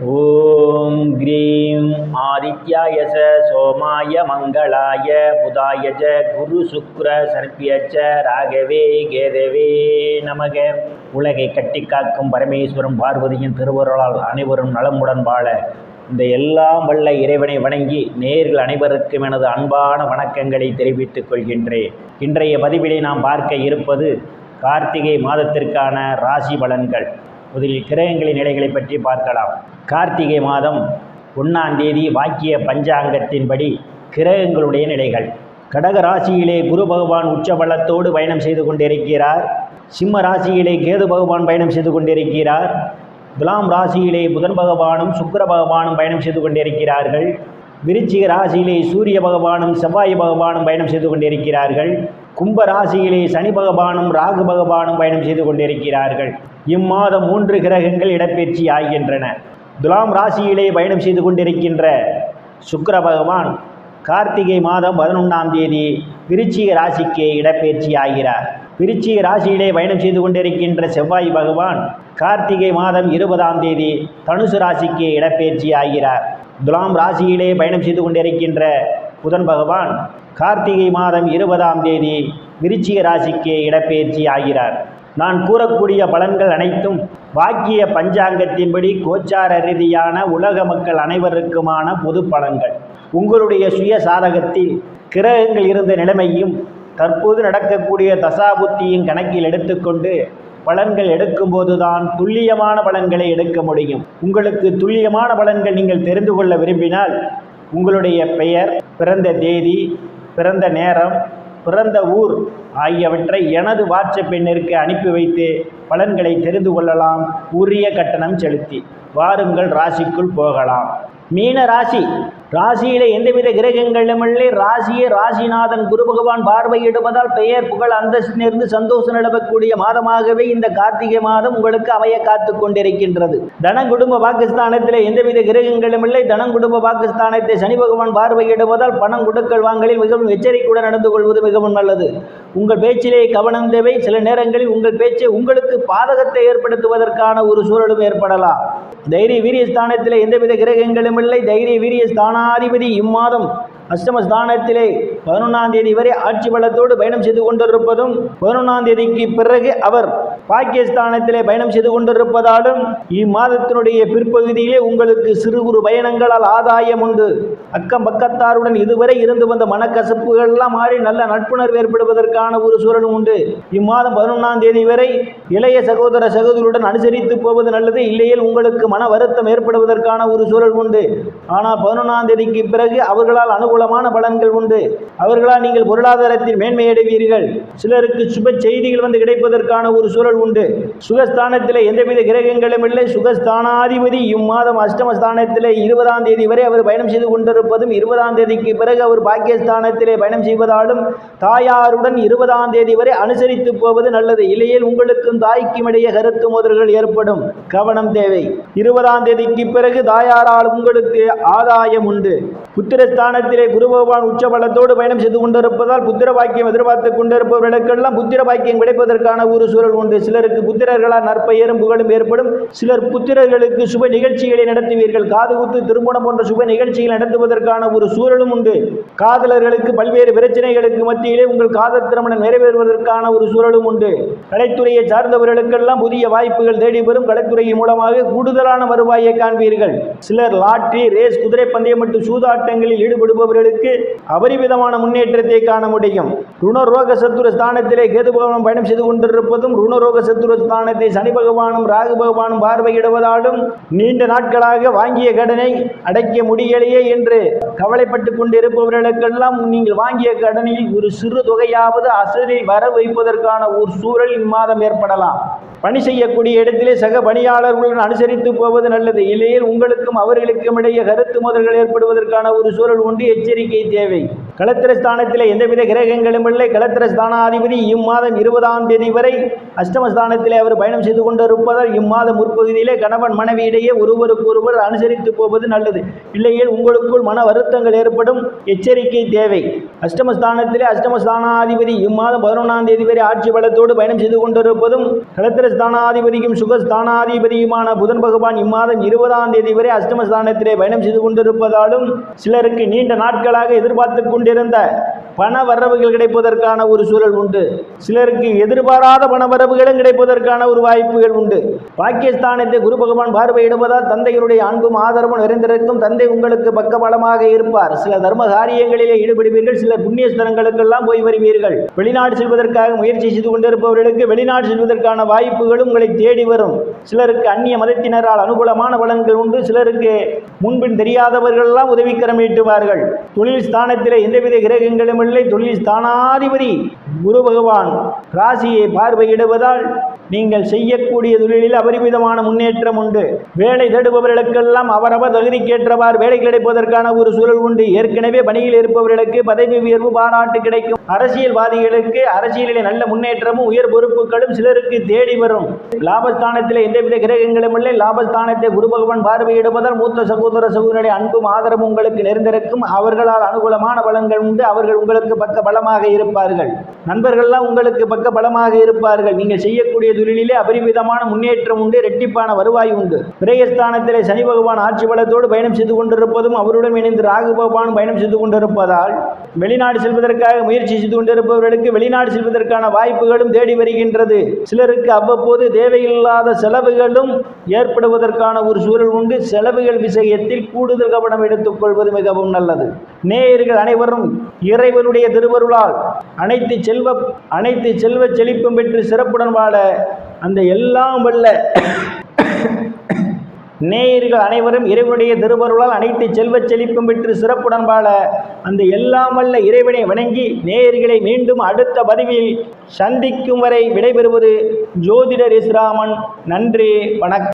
ॐ ग्रीं आदित्याय च सोमाय मङ्गलाय बुधाय च குருசுக்ரசர்பிய च ராகவே கேதவே நமக உலகை கட்டி காக்கும் பரமேஸ்வரம் பார்வதியின் திருவருளால் அனைவரும் நலமுடன் வாழ இந்த எல்லாம் வல்ல இறைவனை வணங்கி நேர்கள் அனைவருக்கும் எனது அன்பான வணக்கங்களை தெரிவித்துக் கொள்கின்றேன் இன்றைய பதிவிலே நாம் பார்க்க இருப்பது கார்த்திகை மாதத்திற்கான ராசி பலன்கள் முதலில் கிரகங்களின் நிலைகளை பற்றி பார்க்கலாம் கார்த்திகை மாதம் ஒன்றாம் தேதி வாக்கிய பஞ்சாங்கத்தின்படி கிரகங்களுடைய நிலைகள். கடக ராசியிலே குரு பகவான் உச்ச பலத்தோடு பயணம் செய்து கொண்டிருக்கிறார். சிம்ம ராசியிலே கேது பகவான் பயணம் செய்து கொண்டிருக்கிறார். துலாம் ராசியிலே புதன் பகவானும் சுக்கிர பகவானும் பயணம் செய்து கொண்டிருக்கிறார்கள். விருச்சிக ராசியிலே சூரிய பகவானும் செவ்வாய் பகவானும் பயணம் செய்து கொண்டிருக்கிறார்கள். கும்ப ராசியிலே சனி பகவானும் ராகு பகவானும் பயணம் செய்து கொண்டிருக்கிறார்கள். இம்மாதம் மூன்று கிரகங்கள் இடப்பெயர்ச்சி ஆகின்றன. துலாம் ராசியிலே பயணம் செய்து கொண்டிருக்கின்ற சுக்கர பகவான் கார்த்திகை மாதம் பதினொன்றாம் தேதி விருச்சிக ராசிக்கு இடப்பெயர்ச்சி ஆகிறார். விருச்சிக ராசியிலே பயணம் செய்து கொண்டிருக்கின்ற செவ்வாய் பகவான் கார்த்திகை மாதம் இருபதாம் தேதி தனுசு ராசிக்கு இடப்பெயர்ச்சி ஆகிறார். துலாம் ராசியிலே பயணம் செய்து கொண்டிருக்கின்ற புதன் பகவான் கார்த்திகை மாதம் இருபதாம் தேதி விருச்சிக ராசிக்கு இடப்பெயர்ச்சி ஆகிறார். நான் கூறக்கூடிய பலன்கள் அனைத்தும் வாக்கிய பஞ்சாங்கத்தின்படி கோச்சார ரீதியான உலக மக்கள் அனைவருக்குமான பொது பலன்கள். உங்களுடைய சுய சாதகத்தில் கிரகங்கள் இருந்த நிலைமையும் தற்போது நடக்கக்கூடிய தசாபுத்தியும் கணக்கில் எடுத்துக்கொண்டு பலன்கள் எடுக்கும்போது தான் துல்லியமான பலன்களை எடுக்க முடியும். உங்களுக்கு துல்லியமான பலன்கள் நீங்கள் தெரிந்து கொள்ள விரும்பினால் உங்களுடைய பெயர் பிறந்த தேதி பிறந்த நேரம் பிறந்த ஊர் ஆகியவற்றை எனது வாட்ஸ்அப் எண்ணிற்கு அனுப்பி வைத்து பலன்களை தெரிந்து கொள்ளலாம். உரிய கட்டணம் செலுத்தி வாருங்கள் ராசிக்குள் போகலாம். மீன ராசி ராசியிலே எந்தவித கிரகங்களுமில்லை ராசியை ராசியே ராசிநாதன் குரு பகவான் பார்வையிடுவதால் பெயர் புகழ் அந்தஸ்திலிருந்து சந்தோஷம் நிலவக்கூடிய மாதமாகவே இந்த கார்த்திகை மாதம் உங்களுக்கு அமைய காத்து கொண்டிருக்கின்றது. தன குடும்ப பாகிஸ்தானத்தில் எந்தவித கிரகங்களும் இல்லை. தனம் குடும்ப பாகிஸ்தானத்தை சனி பகவான் பார்வையிடுவதால் பணம் கொடுக்கல் வாங்கலில் மிகவும் எச்சரிக்கையுடன் நடந்து கொள்வது மிகவும் நல்லது. உங்கள் பேச்சிலே கவனம் தேவை. சில நேரங்களில் உங்கள் பேச்சை உங்களுக்கு பாதகத்தை ஏற்படுத்துவதற்கான ஒரு சூழலும் ஏற்படலாம். தைரிய வீரியஸ்தானத்தில் எந்தவித கிரகங்களும் இல்லை. தைரிய வீரிய ஸ்தானாதிபதி இம்மாதம். அஷ்டமஸ்தானத்திலே பதினொன்றாம் தேதி வரை ஆட்சி பலத்தோடு பயணம் செய்து கொண்டிருப்பதும் பதினொன்றாம் தேதிக்கு பிறகு அவர் பாகிஸ்தானத்திலே பயணம் செய்து கொண்டிருப்பதாலும் இம்மாதத்தினுடைய பிற்பகுதியிலே உங்களுக்கு சிறு குறு பயணங்களால் ஆதாயம் உண்டு. அக்கம் பக்கத்தாருடன் இதுவரை இருந்து வந்த மனக்கசப்புகள் எல்லாம் மாறி நல்ல நட்புணர்வு ஏற்படுவதற்கான ஒரு சூழலும் உண்டு. இம்மாதம் பதினொன்றாம் தேதி வரை இளைய சகோதர சகோதரியுடன் அனுசரித்து போவது நல்லது இல்லையில் உங்களுக்கு மன வருத்தம் ஏற்படுவதற்கான ஒரு சூழல் உண்டு. ஆனால் பதினொன்றாம் தேதிக்கு பிறகு அவர்களால் அனுகூலமான பலன்கள் உண்டு. அவர்களால் நீங்கள் பொருளாதாரத்தில் மேன்மை அடைவீர்கள். சிலருக்கு சுப செய்திகள் வந்து கிடைப்பதற்கான ஒரு சூழல் உண்டு. சுகஸ்தானத்தில் எந்தவித கிரகங்களும் இல்லை. சுகஸ்தானாதிபதி இம்மாதம் அஷ்டமஸ்தானத்தில் இருபதாம் தேதி வரை அவர் பயணம் செய்து கொண்டிருப்பதும் இருபதாம் தேதிக்கு பிறகு அவர் பாக்கியஸ்தானத்திலே பயணம் செய்வதாலும் தாயாருடன் இருபதாம் தேதி வரை அனுசரித்து போவது நல்லது. இல்லையில் உங்களுக்கும் தாய்க்கும் இடையே கருத்து மோதல்கள் ஏற்படும். கவனம் தேவை. இருபதாம் தேதிக்கு பிறகு தாயாரால் உங்களுக்கு ஆதாயம் உண்டு. புத்திரஸ்தானத்தில் குரு பகவான் உச்சபலத்தோடு பயணம் செய்து கொண்டிருப்பதால் புத்திர பாக்கியம் எதிர்பார்த்து கொண்டிருப்பவர்களுக்கெல்லாம் புத்திர பாக்கியம் கிடைப்பதற்கான ஒரு சூழல் உண்டு. சிலருக்கு புத்திரர்களால் நற்பெயரும் புகழும் ஏற்படும். சிலர் புத்திரர்களுக்கு சுப நிகழ்ச்சிகளை நடத்துவீர்கள். காது குத்து திருமணம் போன்ற சுப நிகழ்ச்சிகள் நடத்துவதற்கான ஒரு சூழலும் உண்டு. காதலர்களுக்கு பல்வேறு பிரச்சனைகளுக்கு மத்தியிலே உங்கள் காதல் திருமணம் நிறைவேறுவதற்கான ஒரு சூழலும் உண்டு. கலைத்துறையை சார்ந்தவர்களுக்கெல்லாம் புதிய வாய்ப்புகள் தேடி வரும் கலைத்துறையின் மூலமாக கூடுதலான வருவாயை காண்பீர்கள். சிலர் லாட்டரி ரேஸ் குதிரை பந்தயம் மற்றும் சூதாட்டங்களில் ஈடுபடுபவர் ஈடுபடுபவர்களுக்கு அபரிவிதமான முன்னேற்றத்தை காண முடியும். ருணரோக சத்துர ஸ்தானத்திலே கேது பகவான் பயணம் செய்து கொண்டிருப்பதும் ருணரோக சத்துரு ஸ்தானத்தை சனி பகவானும் ராகு பகவானும் பார்வையிடுவதாலும் நீண்ட நாட்களாக வாங்கிய கடனை அடைக்க முடியலையே என்று கவலைப்பட்டு கொண்டிருப்பவர்களுக்கெல்லாம் நீங்கள் வாங்கிய கடனில் ஒரு சிறு தொகையாவது அசலில் வர வைப்பதற்கான ஒரு சூழல் இம்மாதம் ஏற்படலாம். பணி செய்யக்கூடிய இடத்திலே சக பணியாளர்களுடன் அனுசரித்து போவது நல்லது. இல்லையில் உங்களுக்கும் அவர்களுக்கும் இடையே கருத்து மோதல்கள் ஏற்படுவதற்கான ஒரு சூழல் உண்டு. எச்சரிக்கை தேவை. கலத்திரஸ்தானத்திலே எந்தவித கிரகங்களும் இல்லை. களத்திரஸ்தானாதிபதி இம்மாதம் இருபதாம் தேதி வரை அஷ்டமஸ்தானத்தில் அவர் பயணம் செய்து கொண்டிருப்பதால் இம்மாதம் முற்பகுதியிலே கணவன் மனைவியிடையே ஒருவருக்கொருவர் அனுசரித்து போவது நல்லது. இல்லையில் உங்களுக்குள் மன வருத்தங்கள் ஏற்படும். எச்சரிக்கை தேவை. அஷ்டமஸ்தானத்திலே அஷ்டமஸ்தானாதிபதி இம்மாதம் பதினொன்றாம் தேதி வரை ஆட்சி பலத்தோடு பயணம் செய்து கொண்டிருப்பதும் களத்திரஸ்தானாதிபதியும் சுகஸ்தானாதிபதியுமான புதன் பகவான் இம்மாதம் இருபதாம் தேதி வரை அஷ்டமஸ்தானத்திலே பயணம் செய்து கொண்டிருப்பதாலும் சிலருக்கு நீண்ட நாட்களாக எதிர்பார்த்து கொண்டு வைத்திருந்த பண வரவுகள் கிடைப்பதற்கான ஒரு சூழல் உண்டு. சிலருக்கு எதிர்பாராத பண வரவுகளும் கிடைப்பதற்கான ஒரு வாய்ப்புகள் உண்டு. பாகிஸ்தானத்தை குரு பகவான் பார்வையிடுவதால் தந்தையினுடைய அன்பும் ஆதரவும் நிறைந்திருக்கும். தந்தை உங்களுக்கு பக்கபலமாக இருப்பார். சில தர்ம காரியங்களிலே ஈடுபடுவீர்கள். சில புண்ணியஸ்தலங்களுக்கெல்லாம் போய் வருவீர்கள். வெளிநாடு செல்வதற்காக முயற்சி செய்து கொண்டிருப்பவர்களுக்கு வெளிநாடு செல்வதற்கான வாய்ப்புகளும் உங்களை தேடி வரும். சிலருக்கு அந்நிய மதத்தினரால் அனுகூலமான பலன்கள் உண்டு. சிலருக்கு முன்பின் தெரியாதவர்கள் எல்லாம் உதவிக்கரம் நீட்டுவார்கள். தொழில் ஸ்தானத்திலே எந்தவித கிரகங்களும் இல்லை. தொழில் ஸ்தானாதிபதி குரு பகவான் ராசியை பார்வையிடுவதால் நீங்கள் செய்யக்கூடிய தொழிலில் அபரிமிதமான முன்னேற்றம் உண்டு. வேலை தேடுபவர்களுக்கெல்லாம் அவரவர் தகுதிக்கேற்றவாறு வேலை கிடைப்பதற்கான ஒரு சூழல் உண்டு. ஏற்கனவே பணியில் இருப்பவர்களுக்கு பதவி உயர்வு பாராட்டு கிடைக்கும். அரசியல்வாதிகளுக்கு அரசியலிலே நல்ல முன்னேற்றமும் உயர் பொறுப்புகளும் சிலருக்கு தேடி வரும். லாபஸ்தானத்தில் எந்தவித கிரகங்களும் இல்லை. லாபஸ்தானத்தை குரு பகவான் பார்வையிடுவதால் மூத்த சகோதர சகோதரனுடைய அன்பும் ஆதரவும் உங்களுக்கு நிறைந்திருக்கும். அவர்களால் அனுகூலமான பலங்கள் உண்டு. அவர்கள் உங்களுக்கு பக்க பலமாக இருப்பார்கள். நண்பர்கள்லாம் உங்களுக்கு பக்க பலமாக இருப்பார்கள். நீங்கள் செய்யக்கூடிய தொழிலிலே அபரிமிதமான முன்னேற்றம் உண்டு இரட்டிப்பான வருவாய் உண்டு. விரயஸ்தானத்திலே சனி பகவான் ஆட்சி பலத்தோடு பயணம் செய்து கொண்டிருப்பதும் அவருடன் இணைந்து ராகு பகவான் பயணம் செய்து கொண்டிருப்பதால் வெளிநாடு செல்வதற்காக முயற்சி செய்து கொண்டிருப்பவர்களுக்கு வெளிநாடு செல்வதற்கான வாய்ப்புகளும் தேடி வருகின்றது. சிலருக்கு அவ்வப்போது தேவையில்லாத செலவுகளும் ஏற்படுவதற்கான ஒரு சூழல் உண்டு. செலவுகள் விஷயத்தில் கூடுதல் கவனம் எடுத்துக்கொள்வது மிகவும் நல்லது. நேயர்கள் அனைவரும் இறைவனுடைய திருவருளால் அனைத்து செல்வ அனைத்து செல்வ செழிப்பும் பெற்று சிறப்புடன் வாழ அந்த எல்லாம் வல்ல நேயர்கள் அனைவரும் இறைவனுடைய திருவருளால் அனைத்து செல்வச் செழிப்பும் பெற்று சிறப்புடன் வாழ அந்த எல்லாம் வல்ல இறைவனை வணங்கி நேயர்களை மீண்டும் அடுத்த பதிவில் சந்திக்கும் வரை விடைபெறுவது ஜோதிடர் இஸ்ராமன் நன்றி வணக்கம்.